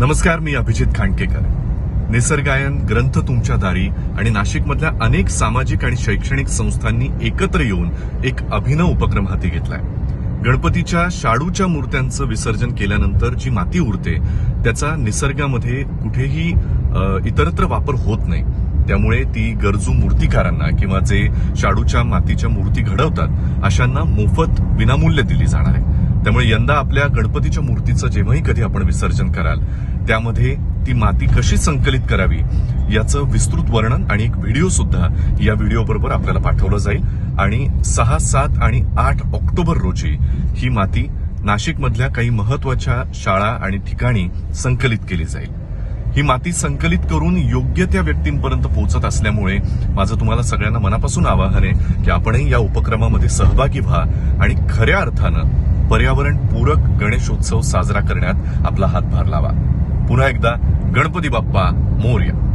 नमस्कार मी अभिजित खांडकेकर. निसर्गायन ग्रंथ तुमच्या दारी आणि नाशिकमधल्या अनेक सामाजिक आणि शैक्षणिक संस्थांनी एकत्र येऊन एक अभिनव उपक्रम हाती घेतलाय. गणपतीच्या शाडूच्या मूर्त्यांचं विसर्जन केल्यानंतर जी माती उरते त्याचा निसर्गामध्ये कुठेही इतरत्र वापर होत नाही. त्यामुळे ती गरजू मूर्तिकारांना किंवा जे शाडूच्या मातीच्या मूर्ती घडवतात अशांना मोफत विनामूल्य दिली जाणार आहे. त्यामुळे यंदा आपल्या गणपतीच्या मूर्तीचं जेव्हाही कधी आपण विसर्जन कराल त्यामध्ये ती माती कशी संकलित करावी याचं विस्तृत वर्णन आणि एक व्हिडिओ सुद्धा या व्हिडिओ बरोबर आपल्याला पाठवलं जाईल. आणि सहा सात आणि आठ ऑक्टोबर रोजी ही माती नाशिकमधल्या काही महत्त्वाच्या शाळा आणि ठिकाणी संकलित केली जाईल. ही माती संकलित करून योग्य त्या व्यक्तींपर्यंत पोहोचत असल्यामुळे माझं तुम्हाला सगळ्यांना मनापासून आवाहन आहे की आपणही या उपक्रमामध्ये सहभागी व्हा आणि खऱ्या अर्थानं पर्यावरण पूरक गणेशोत्सव साजरा करण्यात आपला हातभार लावा. पुन्हा एकदा गणपती बाप्पा मोर्या.